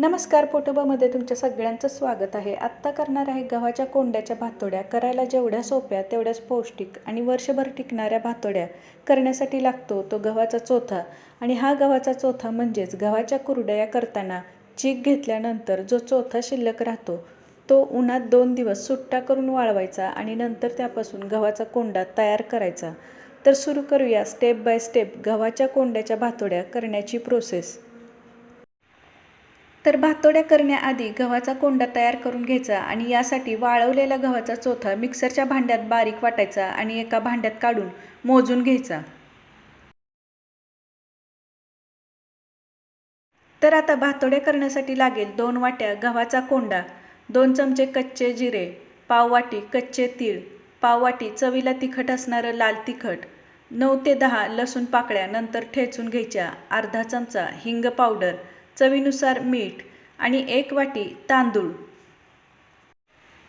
नमस्कार पोटोबामध्ये तुमच्या सगळ्यांचं स्वागत आहे. आत्ता करणार आहे गव्हाच्या कोंड्याच्या भातोड्या. करायला जेवढ्या सोप्या तेवढ्याच पौष्टिक आणि वर्षभर टिकणाऱ्या भातोड्या करण्यासाठी लागतो तो गव्हाचा चोथा. आणि हा गव्हाचा चोथा म्हणजेच गव्हाच्या कुरडया करताना चीक घेतल्यानंतर जो चोथा शिल्लक राहतो तो उन्हात दोन दिवस सुट्टा करून वाळवायचा आणि नंतर त्यापासून गव्हाचा कोंडा तयार करायचा. तर सुरू करूया स्टेप बाय स्टेप गव्हाच्या कोंड्याच्या भातोड्या करण्याची प्रोसेस. तर भातोड्या करण्याआधी गव्हाचा कोंडा तयार करून घ्यायचा आणि यासाठी वाळवलेला गव्हाचा चोथा मिक्सरच्या भांड्यात बारीक वाटायचा आणि एका भांड्यात काढून मोजून घ्यायचा. तर आता भातोड्या करण्यासाठी लागेल दोन वाट्या गव्हाचा कोंडा दोन चमचे कच्चे जिरे पाव वाटी कच्चे तीळ पाव वाटी चवीला तिखट असणारं लाल तिखट नऊ ते दहा लसूण पाकळ्या नंतर ठेचून घ्यायच्या अर्धा चमचा हिंग पावडर चवीनुसार मीठ आणि एक वाटी तांदूळ.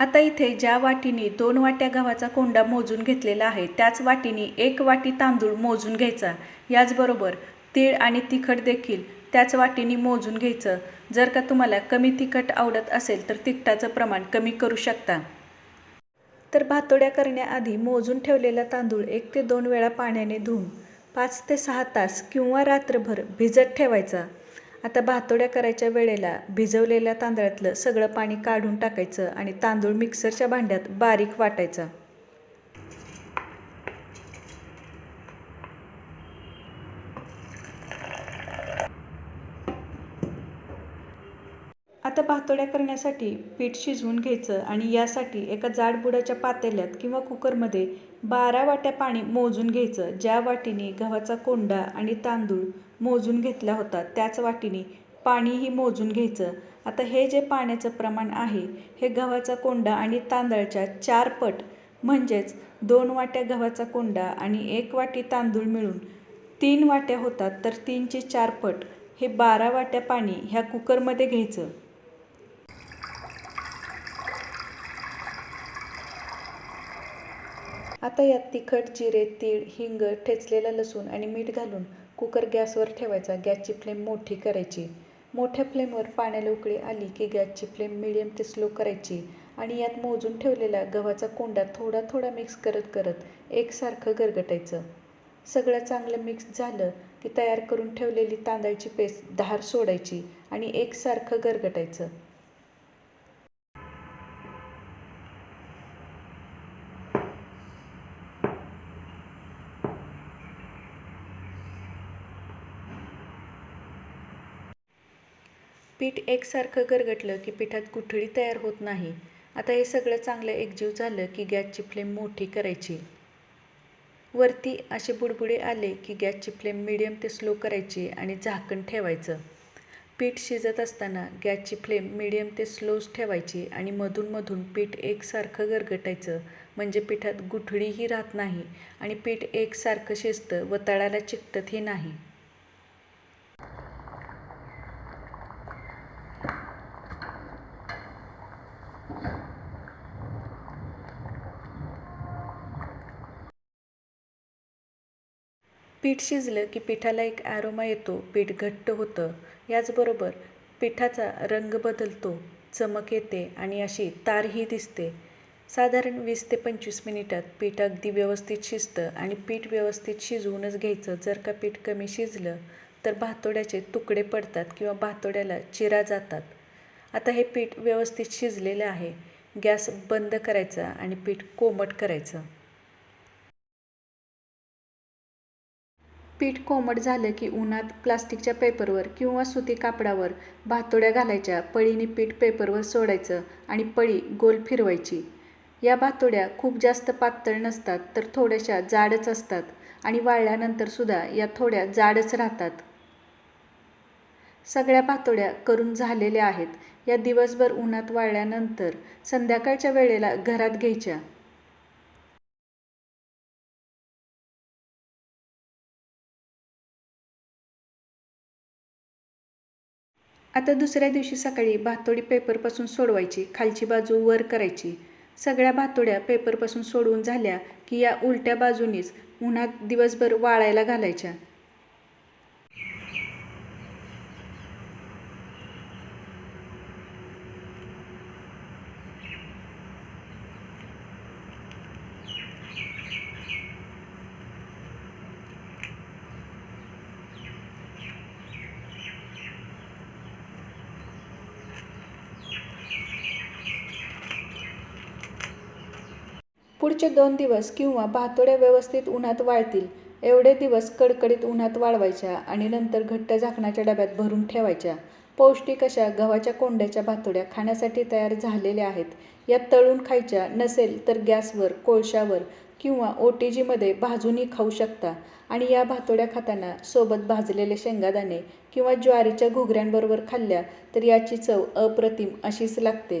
आता इथे ज्या वाटीने दोन वाट्या गव्हाचा कोंडा मोजून घेतलेला आहे त्याच वाटीने एक वाटी तांदूळ मोजून घ्यायचा. याचबरोबर तीळ आणि तिखट देखील त्याच वाटीने मोजून घ्यायचं. जर का तुम्हाला कमी तिखट आवडत असेल तर तिखटाचं प्रमाण कमी करू शकता. तर भातोड्या करण्याआधी मोजून ठेवलेला तांदूळ एक ते दोन वेळा पाण्याने धुवून पाच ते सहा तास किंवा रात्रभर भिजत ठेवायचा. आता भातोड्या करायच्या वेळेला भिजवलेल्या तांदळातलं सगळं पाणी काढून टाकायचं आणि तांदूळ मिक्सरच्या भांड्यात बारीक वाटायचा. पातोळ्या करण्यासाठी पीठ शिजवून घ्यायचं आणि यासाठी एका जाडबुडाच्या पातेल्यात किंवा कुकरमध्ये बारा वाट्या पाणी मोजून घ्यायचं. ज्या वाटीने गव्हाचा कोंडा आणि तांदूळ मोजून घेतला होता त्याच वाटीने पाणीही मोजून घ्यायचं. आता हे जे पाण्याचं प्रमाण आहे हे गव्हाचा कोंडा आणि तांदळाच्या चार पट म्हणजेच दोन वाट्या गव्हाचा कोंडा आणि एक वाटी तांदूळ मिळून तीन वाट्या होतात तर तीनचे चार पट. हे बारा वाट्या पाणी ह्या कुकरमध्ये घ्यायचं. आता यात तिखट जिरे तीळ हिंग ठेचलेला लसूण आणि मीठ घालून कुकर गॅसवर ठेवायचा. गॅसची फ्लेम मोठी करायची. मोठ्या फ्लेमवर पाण्याला उकळी आली की गॅसची फ्लेम मिडियम ते स्लो करायची आणि यात मोजून ठेवलेला गव्हाचा कोंडा थोडा थोडा मिक्स करत करत एकसारखं गरगटायचं. सगळं चांगलं मिक्स झालं की तयार करून ठेवलेली तांदळाची पेस्ट धार सोडायची आणि एकसारखं गरगटायचं. पीठ एकसारखं गरगटलं की पिठात गुठळी तयार होत नाही. आता हे सगळं चांगलं एकजीव झालं की गॅसची फ्लेम मोठी करायची. वरती असे बुडबुडे आले की गॅसची फ्लेम मिडियम ते स्लो करायची आणि झाकण ठेवायचं. पीठ शिजत असताना गॅसची फ्लेम मिडियम ते स्लोच ठेवायची आणि मधूनमधून पीठ एकसारखं गरगटायचं. म्हणजे पिठात गुठळीही राहत नाही आणि पीठ एकसारखं शिजतं व तळाला चिकटतही नाही. पीठ शिजलं की पिठाला एक ॲरोमा येतो पीठ घट्ट होतं. याचबरोबर पिठाचा रंग बदलतो चमक येते आणि अशी तारही दिसते. साधारण वीस ते पंचवीस मिनिटात पीठ अगदी व्यवस्थित शिजतं आणि पीठ व्यवस्थित शिजवूनच घ्यायचं. जर का पीठ कमी शिजलं तर भातोड्याचे तुकडे पडतात किंवा भातोड्याला चिरा जातात. आता हे पीठ व्यवस्थित शिजलेलं आहे. गॅस बंद करायचा आणि पीठ कोमट करायचं. पीठ कोमट झालं की उन्हात प्लास्टिकच्या पेपरवर किंवा सुती कापडावर भातोड्या घालायच्या पळीने पीठ पेपरवर सोडायचं आणि पळी गोल फिरवायची. या भातोड्या खूप जास्त पातळ नसतात तर थोड्याशा जाडच असतात आणि वाळल्यानंतरसुद्धा या थोड्या जाडच राहतात. सगळ्या भातोड्या करून झालेल्या आहेत. या दिवसभर उन्हात वाळल्यानंतर संध्याकाळच्या वेळेला घरात घ्यायच्या. आता दुसऱ्या दिवशी सकाळी भातोडी पेपरपासून सोडवायची खालची बाजू वर करायची. सगळ्या भातोड्या पेपरपासून सोडवून झाल्या की या उलट्या बाजूनीच उन्हात दिवसभर वाळायला घालायच्या. पुढचे दोन दिवस किंवा भातोड्या व्यवस्थित उन्हात वाळतील एवढे दिवस कडकडीत उन्हात वाळवायच्या आणि नंतर घट्ट झाकणाच्या डब्यात भरून ठेवायच्या. पौष्टिक अशा गव्हाच्या कोंड्याच्या भातोड्या खाण्यासाठी तयार झालेल्या आहेत. या तळून खायच्या नसेल तर गॅसवर कोळशावर किंवा ओ टी जीमध्ये भाजूनही खाऊ शकता आणि या भातोड्या खाताना सोबत भाजलेले शेंगादाणे किंवा ज्वारीच्या घुगऱ्यांबरोबर खाल्ल्या तर याची चव अप्रतिम अशीच लागते.